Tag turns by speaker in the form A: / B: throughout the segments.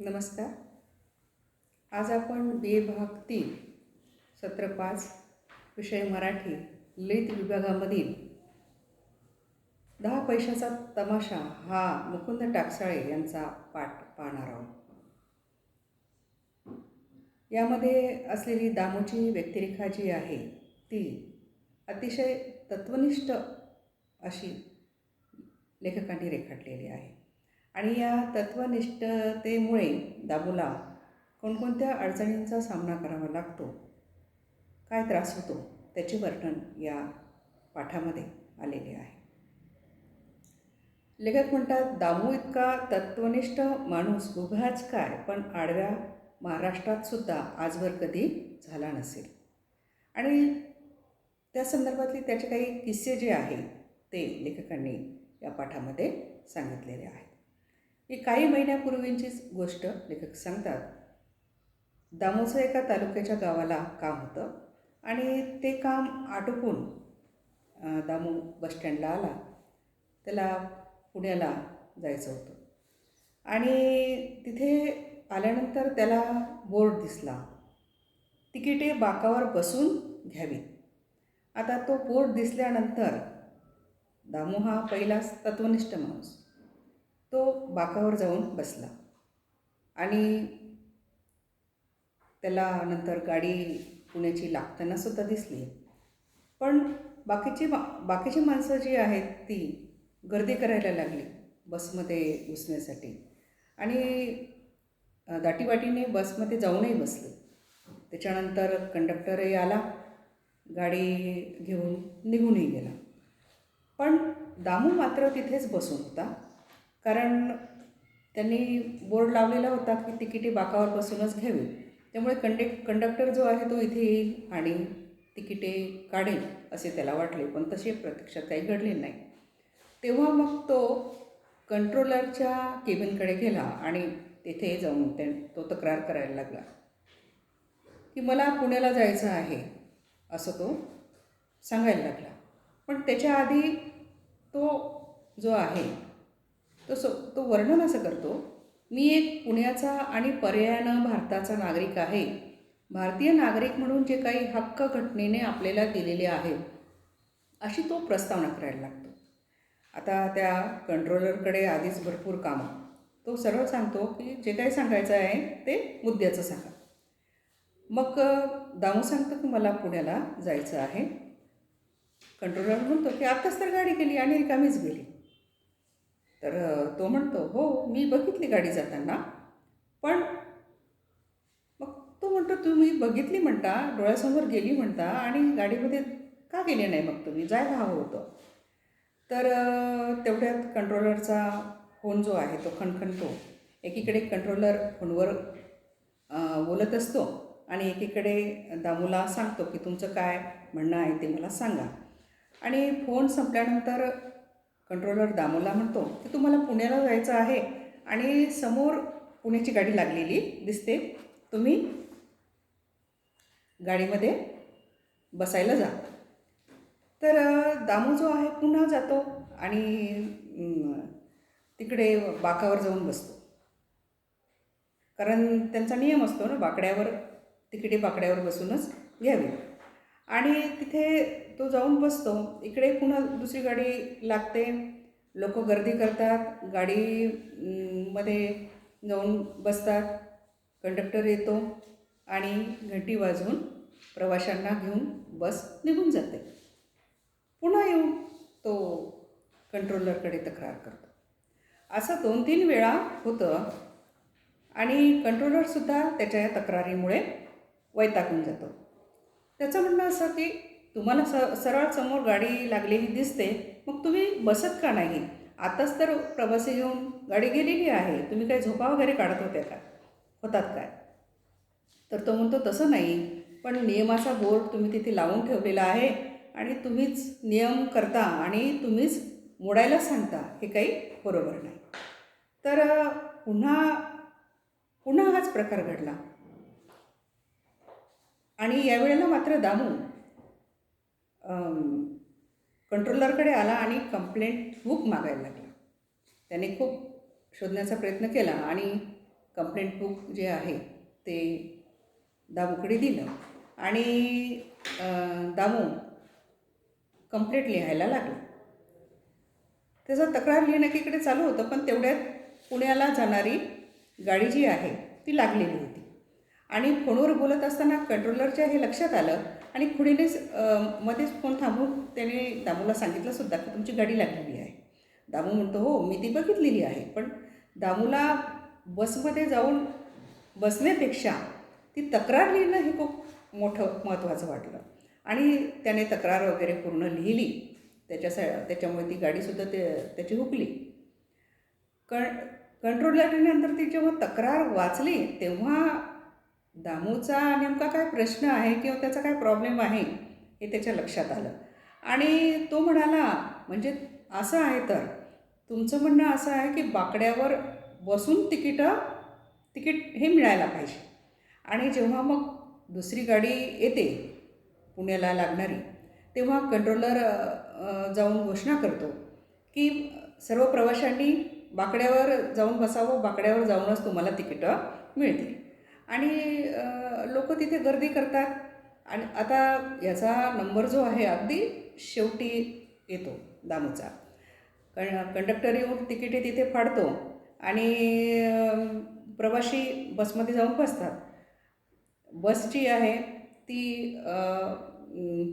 A: नमस्कार. आज आपण बी ए भाग तीन सत्र पाच विषय मराठी लित विभागामधील दहा पैशाचा तमाशा हा मुकुंद टाकसाळे यांचा पाठ पाहणार आहोत. यामध्ये असलेली दामोची व्यक्तिरेखा जी आहे ती अतिशय तत्वनिष्ठ अशी लेखकांनी रेखाटलेली आहे. आणि या तत्वनिष्ठतेमुळे दामूला कोणकोणत्या अडचणींचा सामना करावा लागतो? काय त्रास होतो? त्याचे वर्णन या पाठामध्ये आलेले आहे. लेखक म्हणतात दामू इतका तत्वनिष्ठ माणूस उभाच काय? पण आडव्या महाराष्ट्रात सुद्धा आजवर कधी झाला नसेल. आणि त्या संदर्भातले त्याचे काही किस्से जे आहे ते लेखकांनी या पाठामध्ये सांगितलेले आहेत ही काही महिन्यापूर्वींचीच गोष्ट लेखक सांगतात. दामोचं एका तालुक्याच्या गावाला काम होतं आणि ते काम आटोपून दामू बसस्टँडला आला. त्याला पुण्याला जायचं होतं. आणि तिथे आल्यानंतर त्याला बोर्ड दिसला. तिकिटे बाकावर बसून घ्यावी आता तो बोर्ड दिसल्यानंतर दामू हा पहिलाच तत्वनिष्ठ माणूस. तो बाकावर जाऊन बसला. आणि त्याला नंतर गाडी पुण्याची लागताना सुद्धा दिसली. पण बाकीची मा बाकीची माणसं जी आहेत ती गर्दी करायला लागली बसमध्ये घुसण्यासाठी. आणि दाटीवाटीने बसमध्ये जाऊनही बसले. त्याच्यानंतर कंडक्टरही आला गाडी घेऊन निघूनही गेला. पण दामू मात्र तिथेच बसून होता. कारण त्यांनी बोर्ड लावलेला होता की तिकिटे बाकावर बसूनच घ्यावी. त्यामुळे कंडे कंडक्टर जो आहे तो इथे येईल आणि तिकिटे काढेल असे त्याला वाटले. पण तसे प्रत्यक्षात काही घडले नाही. तेव्हा मग तो कंट्रोलरच्या केबिनकडे गेला आणि तिथे जाऊन त्या तो तक्रार करायला लागला की मला पुण्याला जायचं आहे असं तो सांगायला लागला. पण त्याच्या आधी तो जो आहे तो सो तो वर्णन असं करतो मी एक पुण्याचा आणि पर्यायानं भारताचा नागरिक आहे. भारतीय नागरिक म्हणून जे काही हक्क घटनेने आपल्याला दिलेले आहेत अशी तो प्रस्तावना करायला लागतो. आता त्या कंट्रोलरकडे आधीच भरपूर कामं. तो सरळ सांगतो की जे काही सांगायचं आहे ते मुद्द्याचं सांगा. मग दामू सांगतो की मला पुण्याला जायचं आहे. कंट्रोलर म्हणतो की आत्ताच तर गाडी गेली आणि रिकामीच गेली. तर तो म्हणतो हो मी बघितली गाडी जाताना पण मग तो म्हणतो तुम्ही बघितली म्हणता डोळ्यासमोर गेली म्हणता आणि गाडीमध्ये का गेले नाही मग तुम्ही? जायला हवं होतं? तर तेवढ्यात कंट्रोलरचा फोन जो आहे तो खणखणतो. एकीकडे कंट्रोलर फोनवर बोलत असतो आणि एकीकडे दामूला सांगतो की तुमचं काय म्हणणं आहे ते मला सांगा. आणि फोन संपल्यानंतर कंट्रोलर दामोला म्हणतो की तुम्हाला पुण्याला जायचं आहे आणि समोर पुण्याची गाडी लागलेली दिसते. तुम्ही गाडीमध्ये बसायला जा. तर दामू जो आहे पुन्हा जातो आणि तिकडे बाकावर जाऊन बसतो. कारण त्यांचा नियम असतो ना बाकड्यावर तिकडे बाकड्यावर बसूनच घ्यावी. आणि तिथे तो जाऊन बसतो. इकडे पुन्हा दुसरी गाडी लागते. लोक गर्दी करतात. गाडी मध्ये जाऊन बसतात. कंडक्टर येतो आणि घंटी वाजवून प्रवाशांना घेऊन बस निघून जाते. पुन्हा येऊन तो कंट्रोलरकडे तक्रार करतो. असं दोन तीन वेळा होतं आणि कंट्रोलरसुद्धा त्याच्या या तक्रारीमुळे वैतागून जातो. त्याचं म्हणणं असं की तुम्हाला स सरळ समोर गाडी लागलेली दिसते मग तुम्ही बसत का नाही? आताच तर प्रवासी घेऊन गाडी गेलेली आहे. तुम्ही काय झोपा वगैरे काढत होत्या का? होतात काय? तर तो म्हणतो तसं नाही. पण नियमाचा बोर्ड तुम्ही तिथे लावून ठेवलेला आहे आणि तुम्हीच नियम करता आणि तुम्हीच मोडायला सांगता. हे काही बरोबर नाही. तर पुन्हा पुन्हा हाच प्रकार घडला. आणि यावेळेला मात्र दामू कंट्रोलरकडे आला आणि कंप्लेंट बुक मागायला लागला. त्याने खूप शोधण्याचा प्रयत्न केला आणि कंप्लेंट बुक जे आहे ते दामूकडे दिलं. आणि दामू कंप्लेंट लिहायला लागला. त्याचं तक्रार लिहिण्याकडे चालू होतं पण तेवढ्यात पुण्याला जाणारी गाडी जी आहे ती लागलेली होती. आणि फोनवर बोलत असताना कंट्रोलरच्या हे लक्षात आलं आणि खुणीनेच मध्येच फोन थांबून त्याने दामूला सांगितलं सुद्धा की तुमची गाडी लागलेली आहे. दामू म्हणतो हो मी ती बघितलेली आहे. पण दामूला बसमध्ये जाऊन बसण्यापेक्षा ती तक्रार लिहिणं हे खूप मोठं महत्त्वाचं वाटलं. आणि त्याने तक्रार वगैरे पूर्ण लिहिली. त्याच्यासा त्याच्यामुळे ती गाडीसुद्धा ते त्याची हुकली. कंट्रोलरने नंतर ती जेव्हा तक्रार वाचली तेव्हा दामूचा नेमका काय प्रश्न आहे किंवा त्याचा काय प्रॉब्लेम आहे हे त्याच्या लक्षात आलं. आणि तो म्हणाला म्हणजे असं आहे तर तुमचं म्हणणं असं आहे की बाकड्यावर बसून तिकीटं तिकीट हे मिळायला पाहिजे. आणि जेव्हा मग दुसरी गाडी येते पुण्याला लागणारी तेव्हा कंट्रोलर जाऊन घोषणा करतो की सर्व प्रवाशांनी बाकड्यावर जाऊन बसावं बाकड्यावर जाऊनच तुम्हाला तिकीटं मिळतील. आणि लोक तिथे गर्दी करतात. आणि आता याचा नंबर जो आहे अगदी शेवटी येतो दामूचा. कं कंडक्टर येऊन तिकिटे तिथे फाडतो आणि प्रवाशी बसमध्ये जाऊन बसतात बस जी आहे ती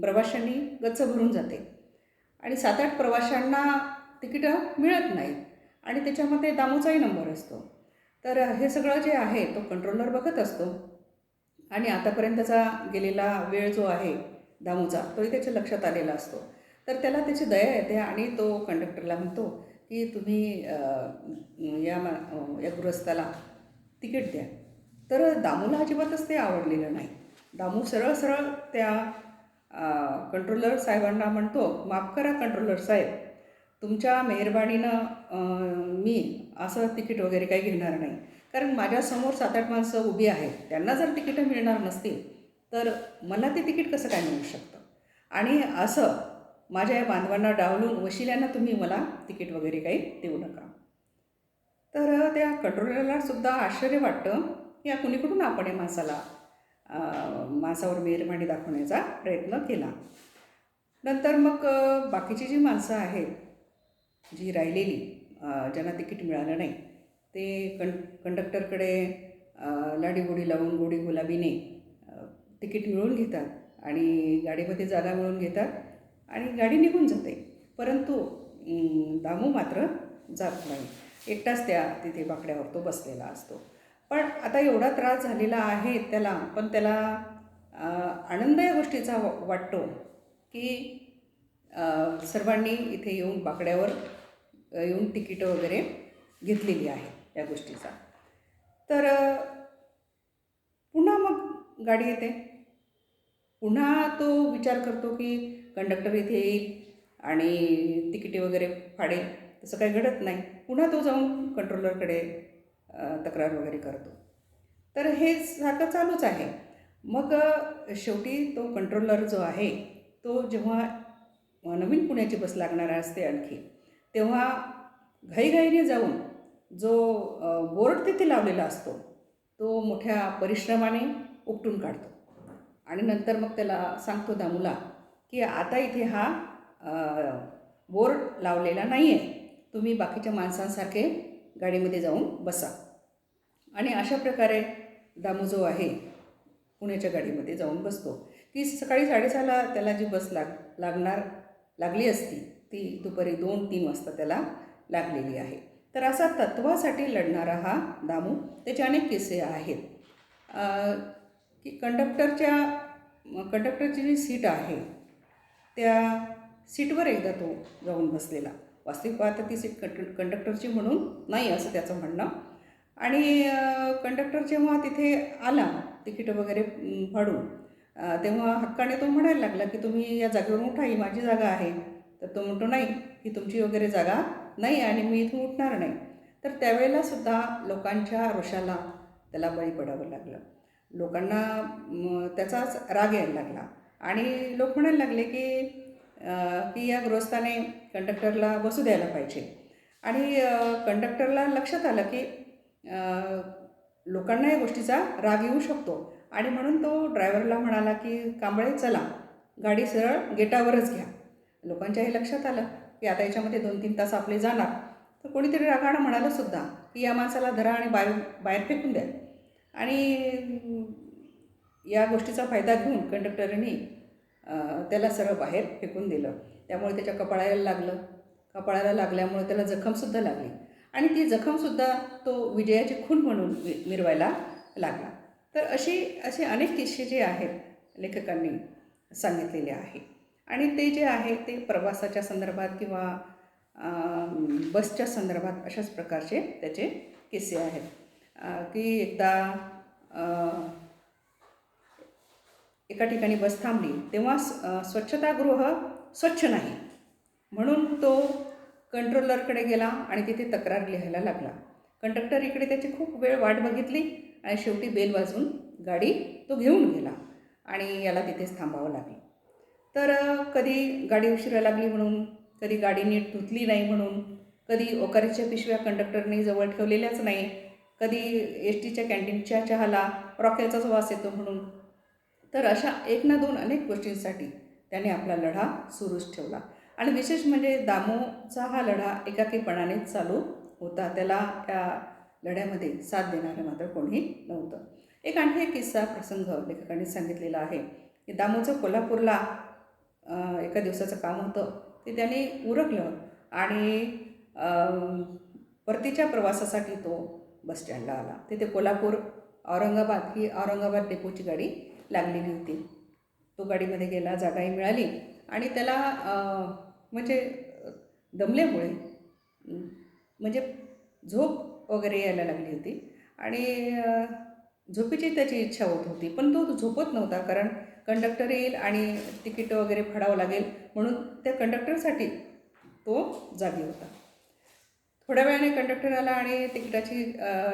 A: प्रवाशांनी गच्च भरून जाते. आणि सात आठ प्रवाशांना तिकीटं मिळत नाहीत. आणि त्याच्यामध्ये दामूचाही नंबर असतो. तर हे सगळं जे आहे तो कंट्रोलर बघत असतो. आणि आतापर्यंतचा गेलेला वेळ जो आहे दामूचा तोही त्याच्या लक्षात आलेला असतो. तर त्याला त्याची दया येते आणि तो कंडक्टरला म्हणतो की तुम्ही या मा या गृहस्थाला तिकीट द्या. तर दामूला अजिबातच ते आवडलेलं नाही. दामू सरळ सरळ त्या कंट्रोलर साहेबांना म्हणतो माफ करा कंट्रोलर साहेब तुमच्या मेहरबानीनं मी असं तिकीट वगैरे काही घेणार नाही. कारण माझ्यासमोर सात आठ माणसं उभी आहेत. त्यांना जर तिकीटं मिळणार नसतील तर मला ते तिकीट कसं काय मिळू शकतं? आणि असं माझ्या या बांधवांना डावलून वशिल्यांना तुम्ही मला तिकीट वगैरे काही देऊ नका. तर त्या कंट्रोलरला सुद्धा आश्चर्य वाटतं की या कुणीकडून आपण या माणसाला माणसावर मेहरबानी दाखवण्याचा प्रयत्न केला. नंतर मग बाकीची जी माणसं आहेत जी राहिलेली ज्यांना तिकीट मिळालं नाही ते कं कंडक्टरकडे लाडीगोडी लावून गोडी गुलाबीने तिकीट मिळवून घेतात आणि गाडीमध्ये जागा मिळवून घेतात आणि गाडी निघून जाते. परंतु दामू मात्र जात नाही. एकटाच त्या तिथे बाकड्यावर तो बसलेला असतो. पण आता एवढा त्रास झालेला आहे त्याला पण त्याला आनंद या गोष्टीचा वा- वाटतो की सर्वांनी इथे येऊन बाकड्यावर येऊन तिकीटं वगैरे घेतलेली आहे या गोष्टीचा. तर पुन्हा मग गाडी येते. पुन्हा तो विचार करतो की कंडक्टर इथे येईल आणि तिकिटे वगैरे फाडेल. तसं काही घडत नाही. पुन्हा तो जाऊन कंट्रोलरकडे तक्रार वगैरे करतो. तर हे सारखं चालूच आहे. मग शेवटी तो कंट्रोलर जो आहे तो जेव्हा नवीन पुण्याची बस लागणार असते आणखी तेव्हा घाईघाईने जाऊन जो बोर्ड तिथे लावलेला असतो तो मोठ्या परिश्रमाने उपटून काढतो. आणि नंतर मग त्याला सांगतो दामूला की आता इथे हा बोर्ड लावलेला नाही आहे तुम्ही बाकीच्या माणसांसारखे गाडीमध्ये जाऊन बसा. आणि अशा प्रकारे दामू जो आहे पुण्याच्या गाडीमध्ये जाऊन बसतो. की सकाळी साडेसहाला त्याला जी बस लाग लागणार लागली असती ती दुपारी दोन तीन वाजता त्याला लागलेली आहे. तर असा तत्वासाठी लढणारा हा दामू त्याचे अनेक किस्से आहेत. की कंडक्टरच्या कंडक्टरची जी सीट आहे त्या सीटवर एकदा तो जाऊन बसलेला. वास्तविक पाहता ती सीट कंड कंडक्टरची म्हणून नाही असं त्याचं म्हणणं. आणि कंडक्टर जेव्हा तिथे आला तिकीटं वगैरे फाडून तेव्हा हक्काने तो म्हणायला लागला की तुम्ही या जागेवरून उठा ही माझी जागा आहे. तर तो म्हणतो नाही ही तुमची वगैरे जागा नाही आणि मी इथून उठणार नाही. तर त्यावेळेला सुद्धा लोकांच्या रोषाला त्याला बळी पडावं लागलं. लोकांना त्याचाच राग यायला लागला. आणि लोक म्हणायला लागले की की या गृहस्थाने कंडक्टरला बसू द्यायला पाहिजे. आणि कंडक्टरला लक्षात आलं की लोकांना या गोष्टीचा राग येऊ शकतो. आणि म्हणून तो ड्रायव्हरला म्हणाला की कांबळे चला. गाडी सरळ गेटावरच घ्या. लोकांच्या हे लक्षात आलं की आता याच्यामध्ये दोन तीन तास आपले जाणार. तर कोणीतरी रागाणं म्हणालं सुद्धा की या माणसाला धरा आणि बाहेर बाहेर फेकून द्या. आणि या गोष्टीचा फायदा घेऊन कंडक्टरनी त्याला सरळ बाहेर फेकून दिलं. त्यामुळे त्याच्या कपाळाला लागलं. कपाळाला लागल्यामुळे त्याला जखमसुद्धा लागली. आणि ती जखमसुद्धा तो विजयाची खून म्हणून वि मिरवायला लागला. तर अशी असे अनेक किस्से जे आहेत लेखकांनी सांगितलेले आहे. आणि ते जे आहे ते प्रवासाच्या संदर्भात किंवा बसच्या संदर्भात अशाच प्रकारचे त्याचे किस्से आहेत. की एकदा एका ठिकाणी बस थांबली तेव्हा स्वच्छतागृह स्वच्छ नाही. म्हणून तो कंट्रोलरकडे गेला आणि तिथे तक्रार लिहायला लागला. कंडक्टर इकडे त्याची खूप वेळ वाट बघितली आणि शेवटी बेल वाजून गाडी तो घेऊन गेला आणि याला तिथेच थांबावं लागलं. तर कधी गाडी उशिरा लागली म्हणून कधी गाडी नीट धुतली नाही म्हणून कधी ओकारीच्या पिशव्या कंडक्टरने जवळ ठेवलेल्याच नाही कधी एस टीच्या कॅन्टीनच्या चहाला रॉकेलचाच वास येतो म्हणून. तर अशा एक ना दोन अनेक गोष्टींसाठी त्याने आपला लढा सुरूच ठेवला. आणि विशेष म्हणजे दामोचा हा लढा एकाकीपणाने चालू होता. त्याला त्या लढ्यामध्ये साथ देणारं मात्र कोणी नव्हतं. एक आणखी एक किस्सा प्रसंग लेखकांनी सांगितलेला आहे. की दामोचं कोल्हापूरला एका दिवसाचं काम होतं ते त्याने उरकलं आणि परतीच्या प्रवासासाठी तो बसस्टँडला आला. तिथे कोल्हापूर औरंगाबाद ही औरंगाबाद डेपोची गाडी लागलेली होती. तो गाडीमध्ये गेला जागाही मिळाली आणि त्याला म्हणजे दमल्यामुळे म्हणजे झोप वगैरे यायला लागली होती आणि झोपीची झोपेची त्याची इच्छा होत होती. पण तो झोपत नव्हता कारण कंडक्टर येईल आणि तिकीट वगैरे फाडावं लागेल म्हणून त्या कंडक्टरसाठी तो जागी होता. थोड्या वेळाने कंडक्टर आला आणि तिकिटाची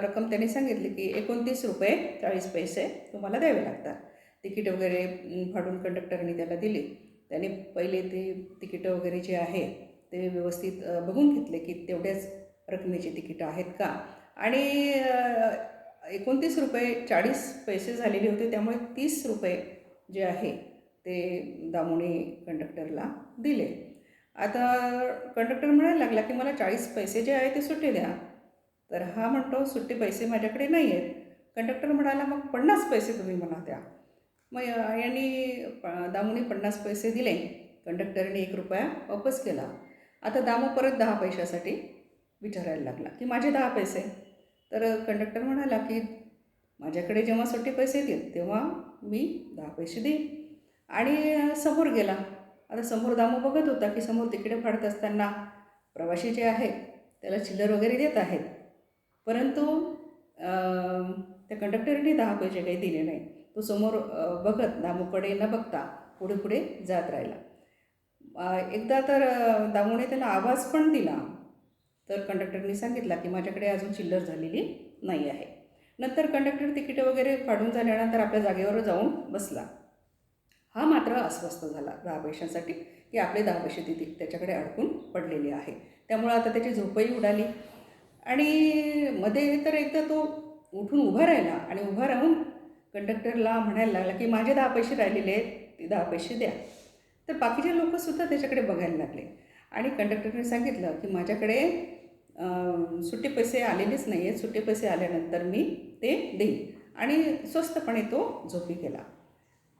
A: रक्कम त्यांनी सांगितली की एकोणतीस रुपये चाळीस पैसे तुम्हाला द्यावे लागतात. तिकीट वगैरे फाडून कंडक्टरने त्याला दिली. त्याने पहिले ते तिकीटं वगैरे जे आहे ते व्यवस्थित बघून घेतले की तेवढ्याच रकमेची तिकीटं आहेत का? आणि एकोणतीस रुपये चाळीस पैसे झालेले होते त्यामुळे तीस रुपये जे आहे ते दामुनी कंडक्टरला दिले. आता कंडक्टर म्हणायला लागला की मला चाळीस पैसे जे आहे ते सुट्टे द्या. तर हा म्हणतो सुट्टे पैसे माझ्याकडे नाही आहेत कंडक्टर म्हणाला मग पन्नास पैसे तुम्ही मला द्या. मग यांनी प- दामूने पन्नास पैसे दिले. कंडक्टरने एक रुपया वापस केला. आता दामू परत दहा पैशासाठी विचारायला लागला की माझे दहा पैसे. तर कंडक्टर म्हणाला की माझ्याकडे जेव्हा सुट्टे पैसे येतील तेव्हा मी दहा पैसे देईन. आणि समोर गेला. आता समोर दामू बघत होता की समोर तिकडे फाडत असताना प्रवासी जे आहेत त्याला चिल्लर वगैरे देत आहेत. परंतु त्या कंडक्टरने दहा पैसे काही दिले नाही. तो समोर बघत दामूकडे न बघता पुढे पुढे जात राहिला. एकदा तर दामूने त्याला आवाज पण दिला. तर कंडक्टरनी सांगितला की माझ्याकडे अजून चिल्लर झालेली नाही आहे. नंतर कंडक्टर तिकीटं वगैरे फाडून झाल्यानंतर आपल्या जागेवर जाऊन बसला. हा मात्र अस्वस्थ झाला. दहा पैशांसाठी की आपले दहा पैसे तिथे त्याच्याकडे अडकून पडलेले आहे. त्यामुळं आता त्याची झोपही उडाली. आणि मध्ये तर एकदा तो उठून उभा राहिला आणि उभा राहून कंडक्टरला म्हणायला लागला की माझे दहा पैसे राहिलेले आहेत ते दहा पैसे द्या. तर बाकीचे लोकसुद्धा त्याच्याकडे बघायला लागले. आणि कंडक्टरने सांगितलं की माझ्याकडे सुटे सुट्टे पैसे आलेलेच नाही आहेत सुटे पैसे आल्यानंतर मी ते देईन. आणि स्वस्तपणे तो झोपी गेला.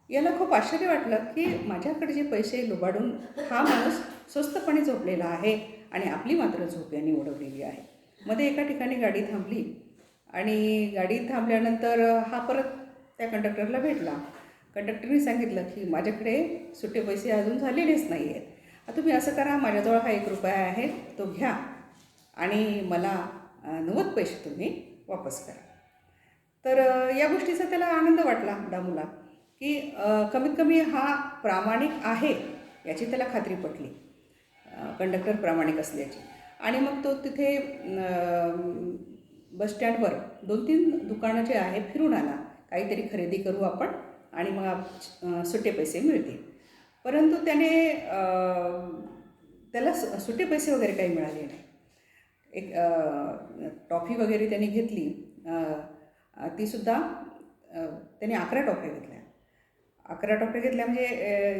A: याला खूप आश्चर्य वाटलं की माझ्याकडे जे पैसे लुबाडून हा माणूस स्वस्तपणे झोपलेला आहे आणि आपली मात्र झोप्याने उडवलेली आहे. मध्ये एका ठिकाणी गाडी थांबली आणि गाडी थांबल्यानंतर हा परत त्या कंडक्टरला भेटला. कंडक्टरने सांगितलं की माझ्याकडे सुट्टे पैसे अजून झालेलेच नाही आहेत तुम्ही असं करा माझ्याजवळ हा एक रुपया आहे तो घ्या. आणि मला नव्वद पैसे तुम्ही वापस करा. तर या गोष्टीचा त्याला आनंद वाटला दामूला की कमीत कमी हा प्रामाणिक आहे याची त्याला खात्री पटली. कंडक्टर प्रामाणिक असल्याची. आणि मग तो तिथे बसस्टँडवर बस स्टँडवर दोन तीन दुकानं जे आहे फिरून आला. काहीतरी खरेदी करू आपण आणि मग सुटे पैसे मिळतील. परंतु त्याने त्याला सुटे पैसे वगैरे काही मिळाले नाही. एक टॉफी वगैरे त्यांनी घेतली. तीसुद्धा त्यांनी त्याने अकरा टोप्या घेतल्या. अकरा टोप्या घेतल्या म्हणजे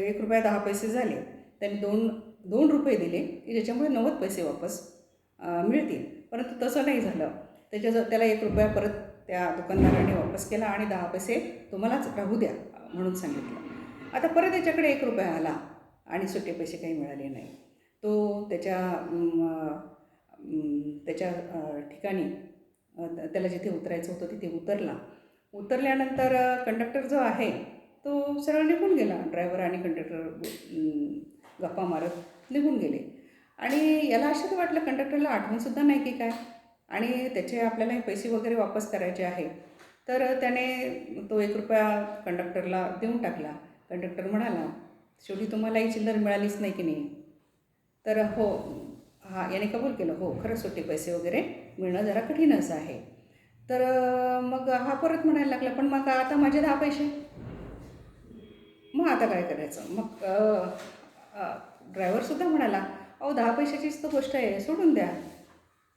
A: एक रुपया दहा पैसे झाले. त्यांनी दोन दोन रुपये दिले की ज्याच्यामुळे नव्वद पैसे वापस मिळतील. परंतु तसं नाही झालं. त्याच्या त्याला एक रुपया परत त्या दुकानदाराने वापस केला आणि दहा पैसे तुम्हालाच राहू द्या म्हणून सांगितलं. आता परत त्याच्याकडे एक रुपया आला आणि सुट्टे पैसे काही मिळाले नाही. तो त्याच्या त्याच्या ठिकाणी त्याला जिथे उतरायचं होतं तिथे उतरला. उतरल्यानंतर कंडक्टर जो आहे तो सरळ निघून गेला. ड्रायव्हर आणि कंडक्टर गप्पा मारत निघून गेले. आणि याला असं वाटलं कंडक्टरला आठवणसुद्धा नाही की काय. आणि त्याचे आपल्याला हे पैसे वगैरे वापस करायचे आहे. तर त्याने तो एक रुपया कंडक्टरला देऊन टाकला. कंडक्टर म्हणाला शेवटी तुम्हाला ही चिल्लर मिळालीच नाही की नाही? तर हो हा याने कबूल केलं. हो खरंच सुट्टे पैसे वगैरे मिळणं जरा कठीणच आहे. तर मग हा परत म्हणायला लागला पण मग आता माझे दहा पैसे? मग आता काय करायचं? मग ड्रायव्हरसुद्धा म्हणाला अहो दहा पैशाचीच तर गोष्ट आहे सोडून द्या.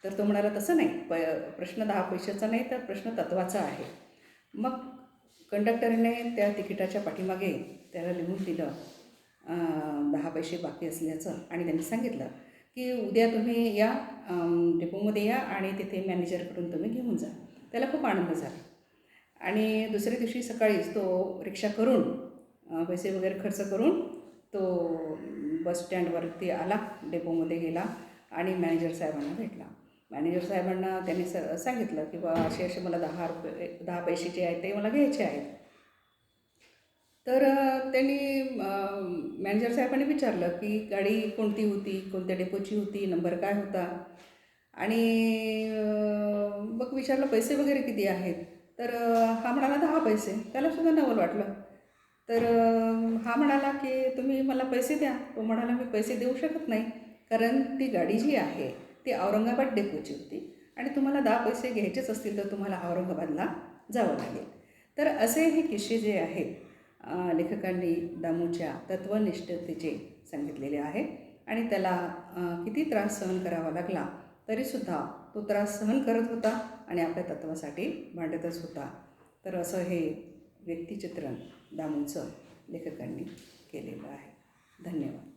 A: तर तो म्हणाला तसं नाही प प्रश्न दहा पैशाचा नाही तर प्रश्न तत्वाचा आहे. मग कंडक्टरने त्या तिकिटाच्या पाठीमागे त्याला लिहून दिलं दहा पैसे बाकी असल्याचं. आणि त्यांनी सांगितलं की उद्या तुम्ही या डेपोमध्ये या आणि तिथे मॅनेजरकडून तुम्ही घेऊन जा. त्याला खूप आनंद झाला. आणि दुसऱ्या दिवशी सकाळीच तो रिक्षा करून पैसे वगैरे खर्च करून तो बस स्टँडवरती आला डेपोमध्ये गेला आणि मॅनेजर साहेबांना भेटला. मॅनेजर साहेबांना त्यांनी स सांगितलं की बा असे असे मला दहा रुपये दहा पैसे जे आहेत ते मला घ्यायचे आहेत. तर त्यांनी मॅनेजर साहेबांनी विचारलं की गाडी कोणती होती कोणत्या डेपोची होती नंबर काय होता? आणि मग विचारलं पैसे वगैरे किती आहेत? तर हा म्हणाला दहा पैसे. त्यालासुद्धा नवल वाटलं. तर हा म्हणाला की तुम्ही मला पैसे द्या. तो म्हणाला मी पैसे देऊ शकत नाही. कारण ती गाडी जी आहे ती औरंगाबाद डेपोची होती. आणि तुम्हाला दहा पैसे घ्यायचेच असतील तर तुम्हाला औरंगाबादला जावं लागेल. तर असे हे किस्से जे आहेत लेखकांनी दामूच्या तत्वनिष्ठतेचे सांगितलेले आहे. आणि त्याला किती त्रास सहन करावा लागला तरीसुद्धा तो त्रास सहन करत होता आणि आपल्या तत्वासाठी भांडतच होता. तर असं हे व्यक्तिचित्रण दामूचं लेखकांनी केलेलं आहे. धन्यवाद.